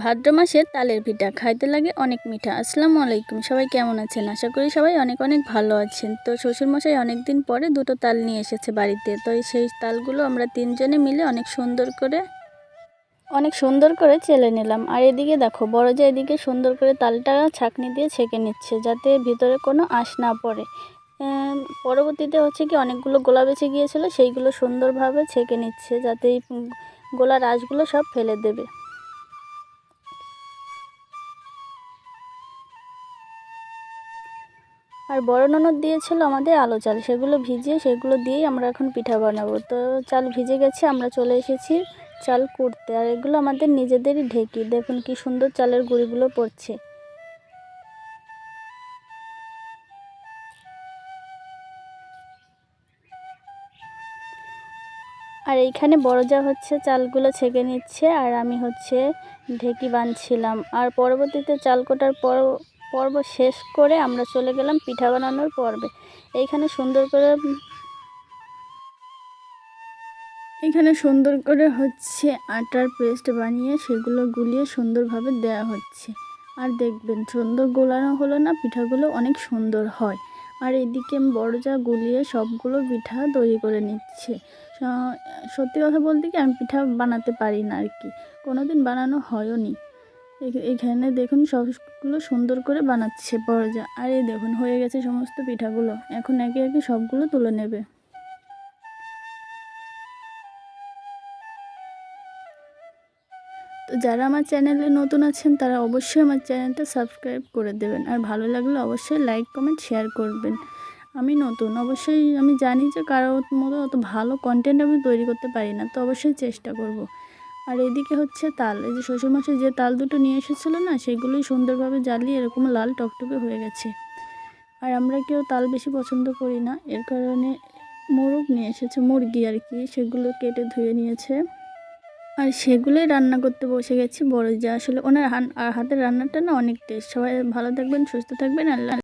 ভাদ্র মাসের তালের পিঠা খাইতে লাগে অনেক মিঠা। আসসালামু আলাইকুম, সবাই কেমন আছেন? আশা করি সবাই অনেক অনেক ভালো আছেন। তো শ্বশুরমশাই অনেক দিন পরে দুটো তাল নিয়ে এসেছে বাড়িতে। তো সেই তালগুলো আমরা তিনজনে মিলে অনেক সুন্দর করে, অনেক সুন্দর করে চেলে নিলাম। আর এদিকে দেখো, বড় যে এদিকে সুন্দর করে তালটা ছাকনি দিয়ে ছেঁকে নিচ্ছে যাতে ভিতরে কোনো আঁশ না পড়ে। পরবর্তীতে হচ্ছে কি অনেকগুলো গোলা বেঁচে গিয়েছিল, সেইগুলো সুন্দরভাবে ছেঁকে নিচ্ছে যাতে গোলার আঁশগুলো সব ফেলে দেবে। আর বড় ননদ দিয়েছিল আমাদের আলো চাল। সেগুলো ভিজিয়ে সেগুলো দিয়েই আমরা এখন পিঠা বানাবো। তো চাল ভিজে গেছে, আমরা চলে এসেছি চাল কুড়তে আর এগুলো আমাদের নিজেদেরই ঢেকি। দেখুন কি সুন্দর চালের গুঁড়িগুলো পড়ছে। আর এইখানে বড় যা হচ্ছে, চালগুলো ছেঁকে নিচ্ছে। আর আমি হচ্ছে ঢেকি বাঁধছিলাম আর পরবর্তীতে চাল কোটার পর পর্ব শেষ করে আমরা চলে গেলাম পিঠা বানানোর পর্বে। এইখানে সুন্দর করে এখানে সুন্দর করে হচ্ছে আটার পেস্ট বানিয়ে সেগুলো গুলিয়ে সুন্দরভাবে দেওয়া হচ্ছে। আর দেখবেন সুন্দর গোলানো হলো না, পিঠাগুলো অনেক সুন্দর হয়। আর এদিকে বড় যা গুলিয়ে সবগুলো পিঠা তৈরি করে নিচ্ছে। সত্যি কথা বলতে কি আমি পিঠা বানাতে পারি না আর কি। কোনো দিন বানানো হয়ও নি। এখানে দেখুন সবগুলো সুন্দর করে বানাচ্ছে যা আর এই দেখুন, হয়ে গেছে সমস্ত পিঠাগুলো। এখন একে একে সবগুলো তুলে নেবে। তো যারা আমার চ্যানেলে নতুন আছেন, তারা অবশ্যই আমার চ্যানেলটা সাবস্ক্রাইব করে দেবেন। আর ভালো লাগলে অবশ্যই লাইক, কমেন্ট, শেয়ার করবেন। আমি নতুন, অবশ্যই আমি জানি যে কারোর মতো অত ভালো কন্টেন্ট আমি তৈরি করতে পারি না, তো অবশ্যই চেষ্টা করব। আর এদিকে হচ্ছে তাল। এই যে শ্বশুরমশাই যে তাল দুটো নিয়ে এসেছিল না, সেগুলোই সুন্দরভাবে জ্বালিয়ে এরকম লাল টকটকে হয়ে গেছে। আর আমরা কেউ তাল বেশি পছন্দ করি না, এর কারণে মোরগ নিয়ে এসেছে, মুরগি আর কি, সেগুলো কেটে ধুয়ে নিয়েছে। আর সেগুলোই রান্না করতে বসে গেছি, বড় যা আসলে ওনার হাতের রান্নাটা না অনেক টেস্ট। সবাই ভালো থাকবেন, সুস্থ থাকবেন, আল্লাহ